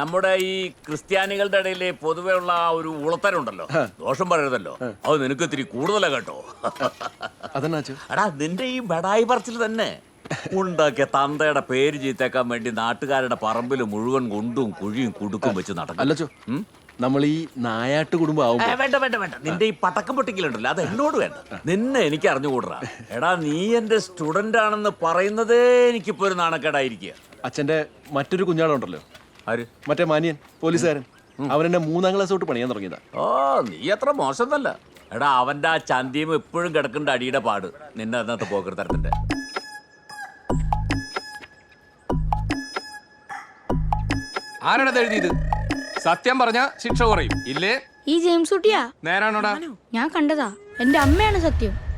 നമ്മുടെ ഈ ക്രിസ്ത്യാനികളുടെ ഇടയിലെ പൊതുവെ ഉള്ള ആ ഒരു ഉളത്തരുണ്ടല്ലോ ദോഷം പറയരുതല്ലോ. അത് നിനക്ക് ഇത്തിരി കൂടുതലാ കേട്ടോ. അടാ നിന്റെ ഈ ബടായി പറച്ചിൽ തന്നെ. ഉണ്ടാക്കിയ തന്തയുടെ പേര് ചീത്തേക്കാൻ വേണ്ടി നാട്ടുകാരുടെ പറമ്പിൽ മുഴുവൻ കൊണ്ടും കുഴിയും കുടുക്കും വെച്ച് നടക്കും. അല്ലച്ചോ നമ്മൾ ഈ നായാട്ട് കുടുംബം ഏ, വേണ്ട വേണ്ട വേണ്ട. നിന്റെ ഈ പടക്കം പൊട്ടിക്കലുണ്ടല്ലോ. അത് എന്നോട് വേണ്ട. നിന്നെ എനിക്ക് അറിഞ്ഞുകൂടാ. എടാ നീ എന്റെ സ്റ്റുഡന്റ് ആണെന്ന് പറയുന്നതേ എനിക്കിപ്പോ ഒരു നാണക്കേടായിരിക്കുക. അച്ഛന്റെ മറ്റൊരു കുഞ്ഞാളുണ്ടല്ലോ. ആര്? മറ്റേ മാനിയൻ പോലീസുകാരൻ. അവൻ എന്നെ മൂന്നാം ക്ലാസ് തൊട്ട് പണിയാൻ തുടങ്ങിയതാ. ഓ നീ അത്ര മോശം മോശമല്ല എടാ അവന്റെ ആ ചന്തിയും എപ്പോഴും കിടക്കേണ്ട അടിയുടെ പാട്. നിന്നെ അതിനകത്ത് പോക്കർ തരത്തിന്റെ ആരാണത് എഴുതിയത്? സത്യം പറഞ്ഞ ശിക്ഷ കുറയും. ഇല്ലേ? ഈ ജെയിംസ് കുട്ടിയാ? നേരാണോടാ? ഞാൻ കണ്ടതാ. എന്റെ അമ്മയാണ് സത്യം.